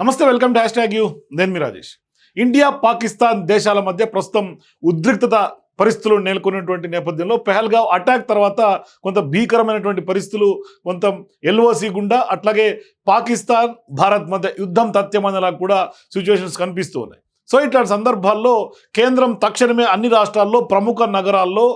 నమస్తే welcome dash tag you. నేను మీ Rajesh. India Pakistan దేశాల మధ్య ప్రస్తుతం ఉద్రిక్తత పరిస్థితులు నెలకొన్నటువంటి నేపథ్యంలో పెహల్గావ్ అటాక్ తర్వాత కొంత భీకరమైనటువంటి పరిస్థితులు కొంత ఎల్ఓసి గుండా అట్లాగే పాకిస్తాన్ భారత్ మధ్య యుద్ధం తథ్యమనేలా కూడా సిచ్యువేషన్స్ కనిపిస్తూ ఉన్నాయి. సో ఇట్లాంటి సందర్భాల్లో కేంద్రం తక్షణమే అన్ని రాష్ట్రాల్లో ప్రముఖ నగరాల్లో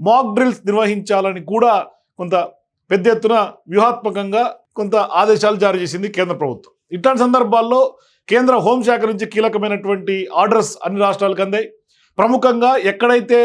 మాక్ డ్రిల్స్ నిర్వహించాలని కూడా కొంత పెద్ద ఎత్తున వ్యూహాత్మకంగా కొంత ఆదేశాలు జారీ చేసింది కేంద్ర ప్రభుత్వం. ఇట్లాంటి సందర్భాల్లో కేంద్ర హోంశాఖ నుంచి కీలకమైనటువంటి ఆర్డర్స్ అన్ని రాష్ట్రాలకు అందాయి. ప్రముఖంగా ఎక్కడైతే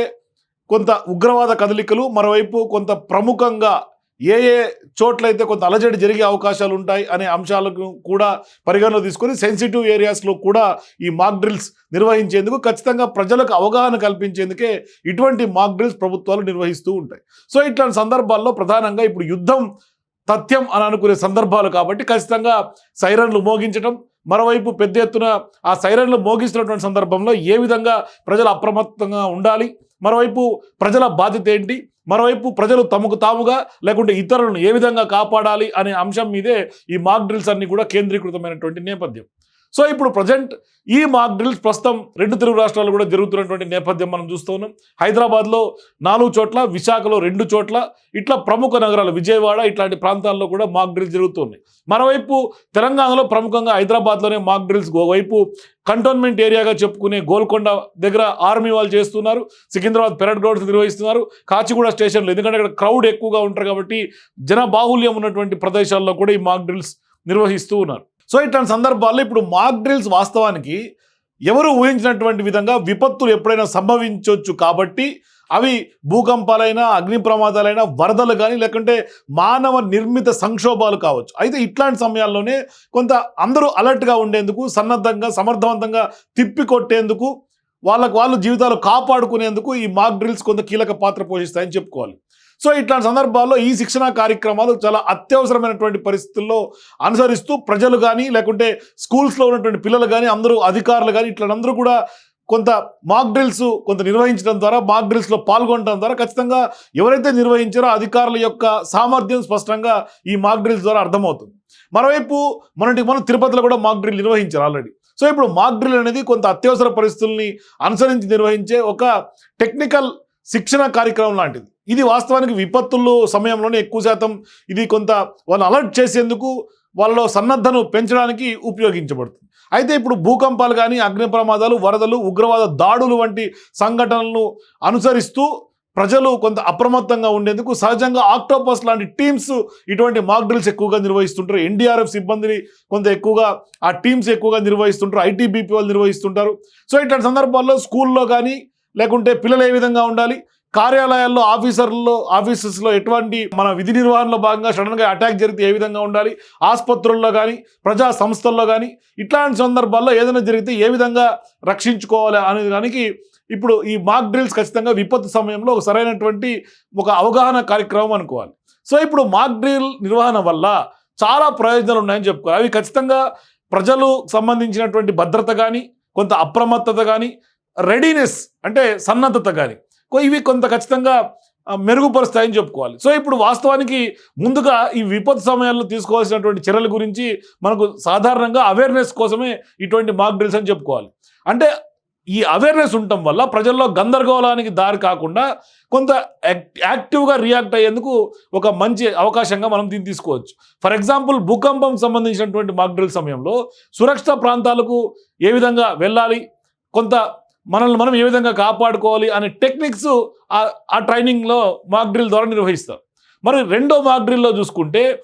కొంత ఉగ్రవాద కదలికలు మరోవైపు కొంత ప్రముఖంగా ఏ ఏ చోట్లయితే కొంత అలజడి జరిగే అవకాశాలు ఉంటాయి అనే అంశాలను కూడా పరిగణలో తీసుకొని సెన్సిటివ్ ఏరియాస్లో కూడా ఈ మాక్ డ్రిల్స్ నిర్వహించేందుకు ఖచ్చితంగా ప్రజలకు అవగాహన కల్పించేందుకే ఇటువంటి మాక్ డ్రిల్స్ ప్రభుత్వాలు నిర్వహిస్తూ ఉంటాయి. సో ఇట్లాంటి సందర్భాల్లో ప్రధానంగా ఇప్పుడు యుద్ధం తథ్యం అని అనుకునే సందర్భాలు కాబట్టి ఖచ్చితంగా సైరన్లు మోగించడం మరోవైపు పెద్ద ఎత్తున ఆ సైరన్లు మోగిస్తున్నటువంటి సందర్భంలో ఏ విధంగా ప్రజలు అప్రమత్తంగా ఉండాలి మరోవైపు ప్రజల బాధ్యత ఏంటి మరోవైపు ప్రజలు తమకు తాముగా లేకుంటే ఇతరులను ఏ విధంగా కాపాడాలి అనే అంశం మీదే ఈ మాక్ డ్రిల్స్ అన్ని కూడా కేంద్రీకృతమైనటువంటి నేపథ్యం. సో ఇప్పుడు ప్రజెంట్ ఈ మాక్ డ్రిల్స్ ప్రస్తుతం రెండు తెలుగు రాష్ట్రాలు కూడా జరుగుతున్నటువంటి నేపథ్యం మనం చూస్తూ ఉన్నాం. హైదరాబాద్లో నాలుగు చోట్ల విశాఖలో రెండు చోట్ల ఇట్లా ప్రముఖ నగరాలు విజయవాడ ఇట్లాంటి ప్రాంతాల్లో కూడా మాక్ డ్రిల్స్ జరుగుతున్నాయి. మరోవైపు తెలంగాణలో ప్రముఖంగా హైదరాబాద్లోనే మాక్ డ్రిల్స్ వైపు కంటోన్మెంట్ ఏరియాగా చెప్పుకునే గోల్కొండ దగ్గర ఆర్మీ వాళ్ళు చేస్తున్నారు. సికింద్రాబాద్ పెరడ్ గ్రౌండ్స్ నిర్వహిస్తున్నారు. కాచిగూడ స్టేషన్లో ఎందుకంటే అక్కడ క్రౌడ్ ఎక్కువగా ఉంటారు కాబట్టి జన బాహుల్యం ఉన్నటువంటి ప్రదేశాల్లో కూడా ఈ మాక్ డ్రిల్స్ నిర్వహిస్తూ ఉన్నారు. సో ఇట్లాంటి సందర్భాల్లో ఇప్పుడు మాక్ డ్రిల్స్ వాస్తవానికి ఎవరు ఊహించినటువంటి విధంగా విపత్తులు ఎప్పుడైనా సంభవించవచ్చు కాబట్టి అవి భూకంపాలైనా అగ్ని ప్రమాదాలైనా వరదలు కానీ లేకుంటే మానవ నిర్మిత సంక్షోభాలు కావచ్చు. అయితే ఇట్లాంటి సమయాల్లోనే కొంత అందరూ అలర్ట్గా ఉండేందుకు సన్నద్ధంగా సమర్థవంతంగా తిప్పికొట్టేందుకు వాళ్ళకు వాళ్ళు జీవితాలు కాపాడుకునేందుకు ఈ మాక్ డ్రిల్స్ కొంత కీలక పాత్ర పోషిస్తాయని చెప్పుకోవాలి. సో ఇట్లాంటి సందర్భాల్లో ఈ శిక్షణ కార్యక్రమాలు చాలా అత్యవసరమైనటువంటి పరిస్థితుల్లో అనుసరిస్తూ ప్రజలు కానీ లేకుంటే స్కూల్స్లో ఉన్నటువంటి పిల్లలు కానీ అందరూ అధికారులు కానీ ఇట్లా అందరూ కూడా కొంత మాక్ డ్రిల్స్ కొంత నిర్వహించడం ద్వారా మాక్ డ్రిల్స్లో పాల్గొనడం ద్వారా ఖచ్చితంగా ఎవరైతే నిర్వహించారో అధికారుల యొక్క సామర్థ్యం స్పష్టంగా ఈ మాక్ డ్రిల్స్ ద్వారా అర్థమవుతుంది. మరోవైపు మొన్నటి మనం తిరుపతిలో కూడా మాక్ డ్రిల్ నిర్వహించారు ఆల్రెడీ. సో ఇప్పుడు మాక్ డ్రిల్ అనేది కొంత అత్యవసర పరిస్థితుల్ని అనుసరించి నిర్వహించే ఒక టెక్నికల్ శిక్షణ కార్యక్రమం లాంటిది. ఇది వాస్తవానికి విపత్తుల్లో సమయంలోనే ఎక్కువ శాతం ఇది కొంత వాళ్ళు అలర్ట్ చేసేందుకు వాళ్ళలో సన్నద్ధను పెంచడానికి ఉపయోగించబడుతుంది. అయితే ఇప్పుడు భూకంపాలు కానీ అగ్ని ప్రమాదాలు వరదలు ఉగ్రవాద దాడులు వంటి సంఘటనలను అనుసరిస్తూ ప్రజలు కొంత అప్రమత్తంగా ఉండేందుకు సహజంగా ఆక్టోపస్ లాంటి టీమ్స్ ఇటువంటి మాక్ డ్రిల్స్ ఎక్కువగా నిర్వహిస్తుంటారు. ఎన్డీఆర్ఎఫ్ సిబ్బందిని కొంత ఎక్కువగా ఆ టీమ్స్ ఎక్కువగా నిర్వహిస్తుంటారు. ఐటీబీపీ వాళ్ళు నిర్వహిస్తుంటారు. సో ఇట్లాంటి సందర్భాల్లో స్కూల్లో కానీ లేకుంటే పిల్లలు ఏ విధంగా ఉండాలి? కార్యాలయాల్లో ఆఫీసర్లో ఆఫీసెస్లో ఎటువంటి మన విధి నిర్వహణలో భాగంగా సడన్గా అటాక్ జరిగితే ఏ విధంగా ఉండాలి? ఆసుపత్రుల్లో కానీ ప్రజా సంస్థల్లో కానీ ఇట్లాంటి సందర్భాల్లో ఏదైనా జరిగితే ఏ విధంగా రక్షించుకోవాలి అనే దానికి ఇప్పుడు ఈ మాక్ డ్రిల్స్ ఖచ్చితంగా విపత్తు సమయంలో ఒక సరైనటువంటి ఒక అవగాహన కార్యక్రమం అనుకోవాలి. సో ఇప్పుడు మాక్ డ్రిల్ నిర్వహణ వల్ల చాలా ప్రయోజనాలు ఉన్నాయని చెప్పుకోవాలి. అవి ఖచ్చితంగా ప్రజలు సంబంధించినటువంటి భద్రత కానీ కొంత అప్రమత్తత కానీ రెడీనెస్ అంటే సన్నద్ధత కానీ ఇవి కొంత ఖచ్చితంగా మెరుగుపరుస్తాయని చెప్పుకోవాలి. సో ఇప్పుడు వాస్తవానికి ముందుగా ఈ విపత్తు సమయాల్లో తీసుకోవాల్సినటువంటి చర్యల గురించి మనకు సాధారణంగా అవేర్నెస్ కోసమే ఇటువంటి మాక్ డ్రిల్స్ అని చెప్పుకోవాలి. అంటే ఈ అవేర్నెస్ ఉండటం వల్ల ప్రజల్లో గందరగోళానికి దారి కాకుండా కొంత యాక్టివ్గా రియాక్ట్ అయ్యేందుకు ఒక మంచి అవకాశంగా మనం దీన్ని తీసుకోవచ్చు. ఫర్ ఎగ్జాంపుల్ భూకంపం సంబంధించినటువంటి మాక్ డ్రిల్ సమయంలో సురక్షిత ప్రాంతాలకు ఏ విధంగా వెళ్ళాలి కొంత మనల్ని మనం ఏ విధంగా కాపాడుకోవాలి అనే టెక్నిక్స్ ఆ- ట్రైనింగ్లో మాక్ డ్రిల్ ద్వారా నిర్వహిస్తారు. మరి రెండో మాక్ డ్రిల్లో చూసుకుంటే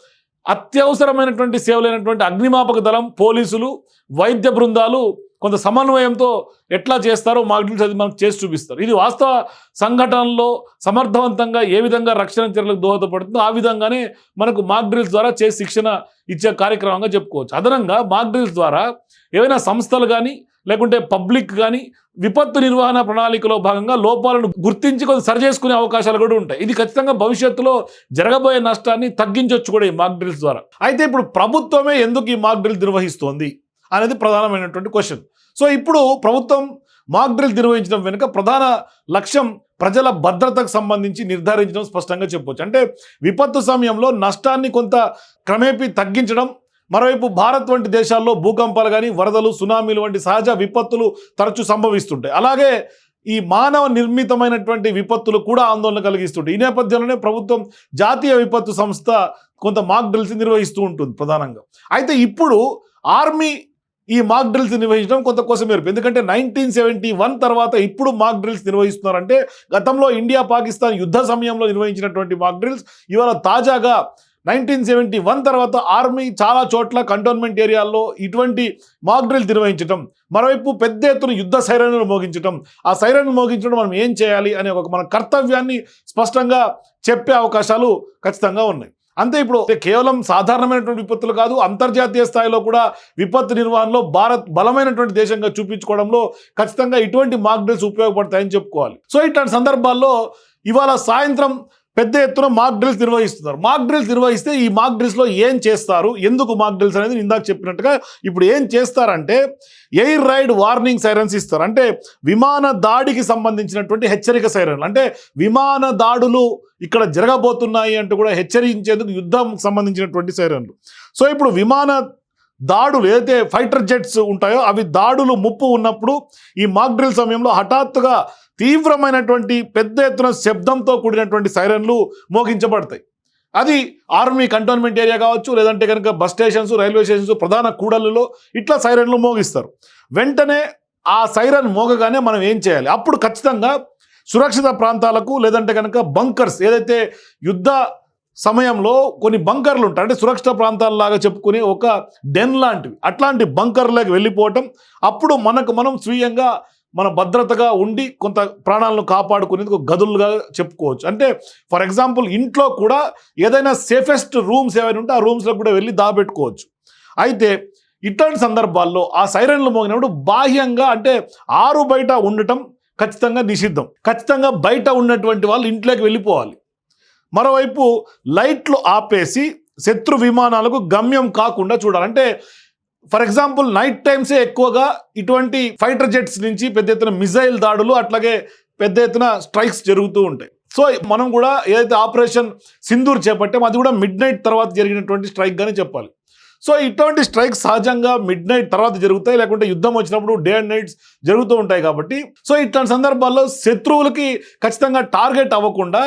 అత్యవసరమైనటువంటి సేవలైనటువంటి అగ్నిమాపక దళం పోలీసులు వైద్య బృందాలు కొంత సమన్వయంతో ఎట్లా చేస్తారో మాక్ డ్రిల్స్ అది మనకు చేసి చూపిస్తారు. ఇది వాస్తవ సంఘటనలో సమర్థవంతంగా ఏ విధంగా రక్షణ చర్యలకు దోహదపడుతుందో ఆ విధంగానే మనకు మాక్ డ్రిల్స్ ద్వారా చేసి శిక్షణ ఇచ్చే కార్యక్రమంగా చెప్పుకోవచ్చు. అదనంగా మాక్ డ్రిల్స్ ద్వారా ఏవైనా సంస్థలు కానీ లేకుంటే పబ్లిక్ కానీ విపత్తు నిర్వహణ ప్రణాళికలో భాగంగా లోపాలను గుర్తించి కొంత సరి చేసుకునే అవకాశాలు కూడా ఉంటాయి. ఇది ఖచ్చితంగా భవిష్యత్తులో జరగబోయే నష్టాన్ని తగ్గించవచ్చు కూడా ఈ మాక్ డ్రిల్స్ ద్వారా. అయితే ఇప్పుడు ప్రభుత్వమే ఎందుకు ఈ మాక్ డ్రిల్ నిర్వహిస్తోంది అనేది ప్రధానమైనటువంటి క్వశ్చన్. సో ఇప్పుడు ప్రభుత్వం మాక్ డ్రిల్ నిర్వహించడం వెనుక ప్రధాన లక్ష్యం ప్రజల భద్రతకు సంబంధించి నిర్ధారించడం స్పష్టంగా చెప్పవచ్చు అంటే విపత్తు సమయంలో నష్టాన్ని కొంత క్రమేపీ తగ్గించడం మరోవైపు భారత్ వంటి దేశాల్లో భూకంపాలు కానీ వరదలు సునామీలు వంటి సహజ విపత్తులు తరచూ సంభవిస్తుంటాయి. అలాగే ఈ మానవ నిర్మితమైనటువంటి విపత్తులు కూడా ఆందోళన కలిగిస్తుంటాయి. ఈ నేపథ్యంలోనే ప్రభుత్వం జాతీయ విపత్తు సంస్థ కొంత మాక్ డ్రిల్స్ నిర్వహిస్తూ ఉంటుంది ప్రధానంగా. అయితే ఇప్పుడు ఆర్మీ ఈ మాక్ డ్రిల్స్ నిర్వహించడం కొంత కోసం మేరకు ఎందుకంటే నైన్టీన్ సెవెంటీ వన్ తర్వాత ఇప్పుడు మాక్ డ్రిల్స్ నిర్వహిస్తున్నారంటే గతంలో ఇండియా పాకిస్తాన్ యుద్ధ సమయంలో నిర్వహించినటువంటి మాక్ డ్రిల్స్ ఇవాళ తాజాగా నైన్టీన్ సెవెంటీ వన్ తర్వాత ఆర్మీ చాలా చోట్ల కంటోన్మెంట్ ఏరియాల్లో ఇటువంటి మాక్డ్రిల్ నిర్వహించడం మరోవైపు పెద్ద ఎత్తున యుద్ధ సైరన్లు మోగించడం ఆ సైరన్లు మోగించడం మనం ఏం చేయాలి అనే ఒక మన కర్తవ్యాన్ని స్పష్టంగా చెప్పే అవకాశాలు ఖచ్చితంగా ఉన్నాయి. అంతే ఇప్పుడు కేవలం సాధారణమైనటువంటి విపత్తులు కాదు అంతర్జాతీయ స్థాయిలో కూడా విపత్తు నిర్వహణలో భారత్ బలమైనటువంటి దేశంగా చూపించుకోవడంలో ఖచ్చితంగా ఇటువంటి మాక్ డ్రిల్స్ ఉపయోగపడతాయని చెప్పుకోవాలి. సో ఇట్లాంటి సందర్భాల్లో ఇవాళ సాయంత్రం పెద్ద ఎత్తున మాక్ డ్రిల్స్ నిర్వహిస్తున్నారు. మాక్ డ్రిల్స్ నిర్వహిస్తే ఈ మాక్ డ్రిల్స్లో ఏం చేస్తారు? ఎందుకు మాక్ డ్రిల్స్ అనేది ఇందాక చెప్పినట్టుగా ఇప్పుడు ఏం చేస్తారంటే ఎయిర్ రైడ్ వార్నింగ్ సైరన్స్ ఇస్తారు. అంటే విమాన దాడికి సంబంధించినటువంటి హెచ్చరిక సైరన్లు అంటే విమాన దాడులు ఇక్కడ జరగబోతున్నాయి అంటూ కూడా హెచ్చరించేందుకు యుద్ధం సంబంధించినటువంటి సైరన్లు సో ఇప్పుడు విమాన దాడులు ఏదైతే ఫైటర్ జెట్స్ ఉంటాయో అవి దాడులు ముప్పు ఉన్నప్పుడు ఈ మాక్ డ్రిల్ సమయంలో హఠాత్తుగా తీవ్రమైనటువంటి పెద్ద ఎత్తున శబ్దంతో కూడినటువంటి సైరన్లు మోగించబడతాయి. అది ఆర్మీ కంటోన్మెంట్ ఏరియా కావచ్చు లేదంటే కనుక బస్ స్టేషన్స్ రైల్వే స్టేషన్స్ ప్రధాన కూడళ్ళలో ఇట్లా సైరన్లు మోగిస్తారు. వెంటనే ఆ సైరన్ మోగగానే మనం ఏం చేయాలి? అప్పుడు ఖచ్చితంగా సురక్షిత ప్రాంతాలకు లేదంటే కనుక బంకర్స్ ఏదైతే యుద్ధ సమయంలో కొన్ని బంకర్లు ఉంటాయి. అంటే సురక్షిత ప్రాంతాలలాగా చెప్పుకునే ఒక డెన్ లాంటివి. అట్లాంటి బంకర్లకు వెళ్ళిపోవటం అప్పుడు మనకు మనం స్వీయంగా మన భద్రతగా ఉండి కొంత ప్రాణాలను కాపాడుకునేందుకు గదులుగా చెప్పుకోవచ్చు. అంటే ఫర్ ఎగ్జాంపుల్ ఇంట్లో కూడా ఏదైనా సేఫెస్ట్ రూమ్స్ ఏవైనా ఉంటే ఆ రూమ్స్లో కూడా వెళ్ళి దాబెట్టుకోవచ్చు. అయితే ఇట్లాంటి సందర్భాల్లో ఆ సైరన్లు మోగినప్పుడు బాహ్యంగా అంటే ఆరు బయట ఉండటం ఖచ్చితంగా నిషిద్ధం. ఖచ్చితంగా బయట ఉన్నటువంటి వాళ్ళు ఇంట్లోకి వెళ్ళిపోవాలి. మరోవైపు లైట్లు ఆపేసి శత్రు విమానాలకు గమ్యం కాకుండా చూడాలి. అంటే ఫర్ ఎగ్జాంపుల్ నైట్ టైమ్సే ఎక్కువగా ఇటువంటి ఫైటర్ జెట్స్ నుంచి పెద్ద ఎత్తున మిజైల్ దాడులు అట్లాగే పెద్ద ఎత్తున స్ట్రైక్స్ జరుగుతూ ఉంటాయి. సో మనం కూడా ఏదైతే ఆపరేషన్ సింధూర్ చేపట్టామో అది కూడా మిడ్ నైట్ తర్వాత జరిగినటువంటి స్ట్రైక్ గానే చెప్పాలి. సో ఇటువంటి స్ట్రైక్ సహజంగా మిడ్ నైట్ తర్వాత జరుగుతాయి లేకుంటే యుద్ధం వచ్చినప్పుడు డే అండ్ నైట్స్ జరుగుతూ ఉంటాయి కాబట్టి. సో ఇట్లాంటి సందర్భాల్లో శత్రువులకి ఖచ్చితంగా టార్గెట్ అవ్వకుండా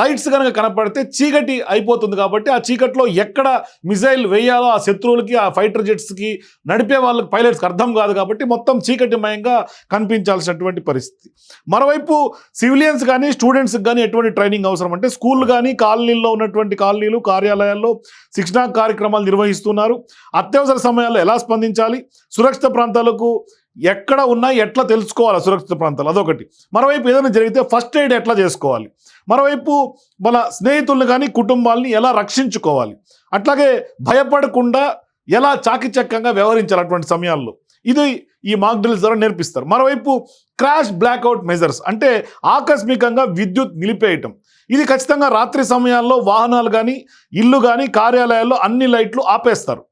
లైట్స్ కనుక కనపడితే చీకటి అయిపోతుంది కాబట్టి ఆ చీకట్లో ఎక్కడ మిజైల్ వేయాలో ఆ శత్రువులకి ఆ ఫైటర్ జెట్స్కి నడిపే వాళ్ళకి పైలట్స్కి అర్థం కాదు కాబట్టి మొత్తం చీకటిమయంగా కనిపించాల్సినటువంటి పరిస్థితి. మరోవైపు సివిలియన్స్ కానీ స్టూడెంట్స్కి కానీ ఎటువంటి ట్రైనింగ్ అవసరం అంటే స్కూల్ కానీ కాలనీల్లో ఉన్నటువంటి కాలనీలు కార్యాలయాల్లో శిక్షణా కార్యక్రమాలు నిర్వహిస్తున్నారు. అత్యవసర సమయాల్లో ఎలా స్పందించాలి? సురక్షిత ప్రాంతాలకు ఎక్కడ ఉన్నా ఎట్లా తెలుసుకోవాలి సురక్షిత ప్రాంతాలు? అదొకటి. మరోవైపు ఏదైనా జరిగితే ఫస్ట్ ఎయిడ్ ఎట్లా చేసుకోవాలి? మరోవైపు మన స్నేహితులను కానీ కుటుంబాలని ఎలా రక్షించుకోవాలి? అట్లాగే భయపడకుండా ఎలా చాకిచక్యంగా వ్యవహరించాలి అటువంటి సమయాల్లో? ఇది ఈ మాక్ డ్రిల్స్ ద్వారా నేర్పిస్తారు. మరోవైపు క్రాష్ బ్లాక్అవుట్ మెజర్స్ అంటే ఆకస్మికంగా విద్యుత్ నిలిపేయటం. ఇది ఖచ్చితంగా రాత్రి సమయాల్లో వాహనాలు కానీ ఇల్లు కానీ కార్యాలయాల్లో అన్ని లైట్లు ఆపేస్తారు.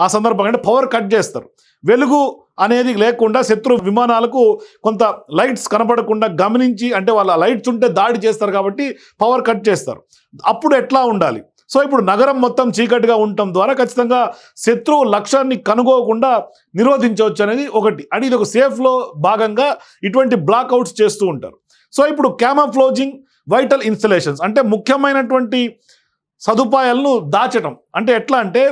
ఆ సందర్భంగా అంటే పవర్ కట్ చేస్తారు. వెలుగు అనేది లేకుండా శత్రు విమానాలకు కొంత లైట్స్ కనపడకుండా గమనించి అంటే వాళ్ళ లైట్స్ ఉంటే దాడి చేస్తారు కాబట్టి పవర్ కట్ చేస్తారు. అప్పుడు ఎట్లా ఉండాలి? సో ఇప్పుడు నగరం మొత్తం చీకటిగా ఉండటం ద్వారా ఖచ్చితంగా శత్రువు లక్ష్యాన్ని కనుగోకుండా నిరోధించవచ్చు అనేది ఒకటి. అంటే ఇది ఒక సేఫ్లో భాగంగా ఇటువంటి బ్లాక్అవుట్స్ చేస్తూ ఉంటారు. సో ఇప్పుడు క్యామఫ్లోజింగ్ వైటల్ ఇన్స్టలేషన్స్ అంటే ముఖ్యమైనటువంటి సదుపాయాలను దాచటం. అంటే ఎట్లా అంటే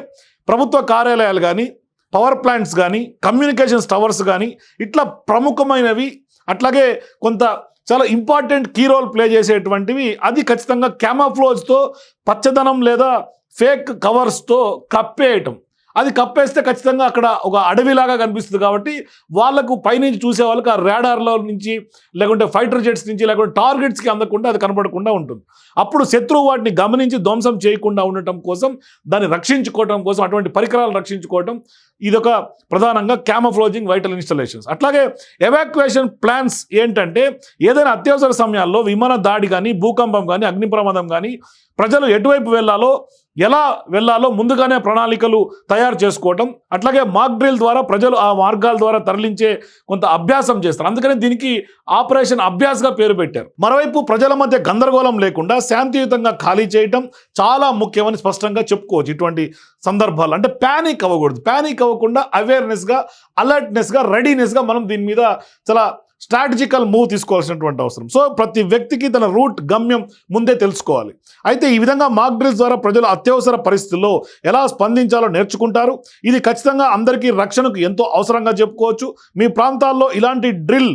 ప్రభుత్వ కార్యాలయాలు కానీ పవర్ ప్లాంట్స్ కానీ కమ్యూనికేషన్స్ టవర్స్ కానీ ఇట్లా ప్రముఖమైనవి అట్లాగే కొంత చాలా ఇంపార్టెంట్ కీ రోల్ ప్లే చేసేటువంటివి అది ఖచ్చితంగా క్యామాఫ్లోజ్తో పచ్చదనం లేదా ఫేక్ కవర్స్తో కప్పేయటం. అది కప్పేస్తే ఖచ్చితంగా అక్కడ ఒక అడవిలాగా కనిపిస్తుంది కాబట్టి వాళ్ళకు పైనుంచి చూసే వాళ్ళకి ఆ రాడార్లో నుంచి లేకుంటే ఫైటర్ జెట్స్ నుంచి లేకుంటే టార్గెట్స్కి అందకుండా అది కనపడకుండా ఉంటుంది. అప్పుడు శత్రువు వాటిని గమనించి ధ్వంసం చేయకుండా ఉండటం కోసం దాన్ని రక్షించుకోవటం కోసం అటువంటి పరికరాలు రక్షించుకోవటం ఇదొక ప్రధానంగా క్యామఫ్లోజింగ్ వైటల్ ఇన్స్టలేషన్స్. అట్లాగే ఎవాక్యుయేషన్ ప్లాన్స్ ఏంటంటే ఏదైనా అత్యవసర సమయాల్లో విమాన దాడి కానీ భూకంపం కానీ అగ్ని ప్రమాదం కానీ ప్రజలు ఎటువైపు వెళ్ళాలో ఎలా వెళ్ళాలో ముందుగానే ప్రణాళికలు తయారు చేసుకోవటం అట్లాగే మాక్ డ్రిల్ ద్వారా ప్రజలు ఆ మార్గాల ద్వారా తరలించే కొంత అభ్యాసం చేస్తారు. అందుకని దీనికి ఆపరేషన్ అభ్యాస్గా పేరు పెట్టారు. మరోవైపు ప్రజల మధ్య గందరగోళం లేకుండా శాంతియుతంగా ఖాళీ చేయటం చాలా ముఖ్యమని స్పష్టంగా చెప్పుకోవచ్చు. ఇటువంటి సందర్భాలు. అంటే ప్యానిక్ అవ్వకూడదు. ప్యానిక్ అవ్వకుండా అవేర్నెస్గా అలర్ట్నెస్గా రెడీనెస్గా మనం దీని మీద చాలా స్ట్రాటజికల్ మూవ్ తీసుకోవాల్సినటువంటి అవసరం. సో ప్రతి వ్యక్తికి తన రూట్ గమ్యం ముందే తెలుసుకోవాలి. అయితే ఈ విధంగా మాక్ డ్రిల్స్ ద్వారా ప్రజలు అత్యవసర పరిస్థితుల్లో ఎలా స్పందించాలో నేర్చుకుంటారు? ఇది ఖచ్చితంగా అందరికీ రక్షణకు ఎంతో అవసరంగా చెప్పుకోవచ్చు. మీ ప్రాంతాల్లో ఇలాంటి డ్రిల్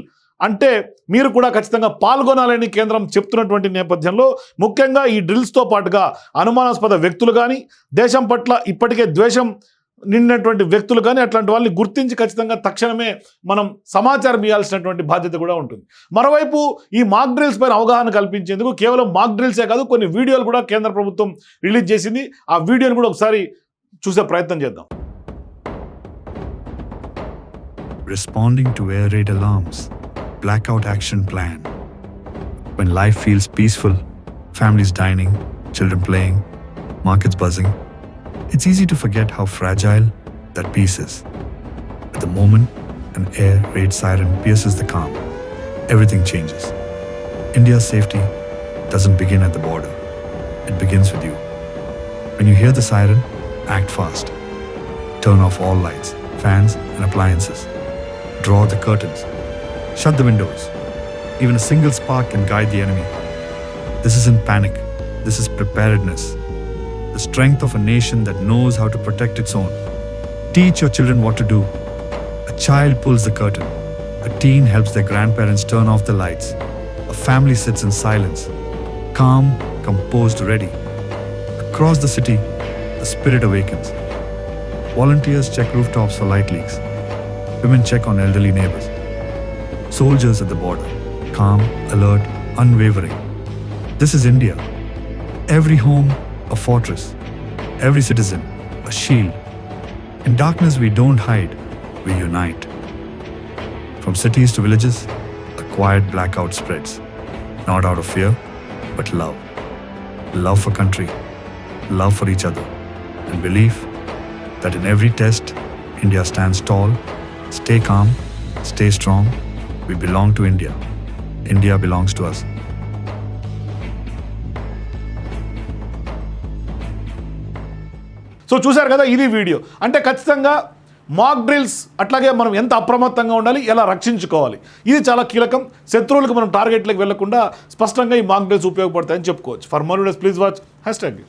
అంటే మీరు కూడా ఖచ్చితంగా పాల్గొనాలని కేంద్రం చెప్తున్నటువంటి నేపథ్యంలో ముఖ్యంగా ఈ డ్రిల్స్తో పాటుగా అనుమానాస్పద వ్యక్తులు కానీ దేశం పట్ల ఇప్పటికే ద్వేషం నిండినటువంటి వ్యక్తులు కానీ అట్లాంటి వాళ్ళని గుర్తించి ఖచ్చితంగా తక్షణమే మనం సమాచారం ఇవ్వాల్సినటువంటి బాధ్యత కూడా ఉంటుంది. మరోవైపు ఈ మాక్ డ్రిల్స్ పైన అవగాహన కల్పించేందుకు కేవలం మాక్ డ్రిల్సే కాదు కొన్ని వీడియోలు కూడా కేంద్ర ప్రభుత్వం రిలీజ్ చేసింది. ఆ వీడియోని కూడా ఒకసారి చూసే ప్రయత్నం చేద్దాం. Responding to air raid alarms, blackout action plan. When life feels peaceful, families dining, children playing, markets buzzing, it's easy to forget how fragile that peace is. At the moment an air raid siren pierces the calm, everything changes. India's safety doesn't begin at the border, it begins with you. When you hear the siren, act fast. Turn off all lights, fans, and appliances. Draw the curtains. Shut the windows. Even a single spark can guide the enemy. This isn't panic, this is preparedness. The strength of a nation that knows how to protect its own. Teach your children what to do. A child pulls the curtain. A teen helps their grandparents turn off the lights. A family sits in silence, calm, composed, ready. Across the city, the spirit awakens. Volunteers check rooftops for light leaks. Women check on elderly neighbors. Soldiers at the border, calm, alert, unwavering. This is India. Every home, a fortress. Every citizen, a shield. In darkness, we don't hide, we unite. From cities to villages, a quiet blackout spreads. Not out of fear, but love. Love for country, love for each other, and belief that in every test, India stands tall, stay calm, stay strong. We belong to India. India belongs to us. So చూశారు కదా ఇది video. అంటే ఖచ్చితంగా మాక్ drills అట్లాగే మనం ఎంత అప్రమత్తంగా ఉండాలి ఎలా రక్షించుకోవాలి. ఇది చాలా కీలకం. శత్రువులకు మనం టార్గెట్లకు వెళ్ళకుండా స్పష్టంగా ఈ మాక్ డ్రిల్స్ ఉపయోగపడతాయని చెప్పుకోవచ్చు. For more videos please watch hashtag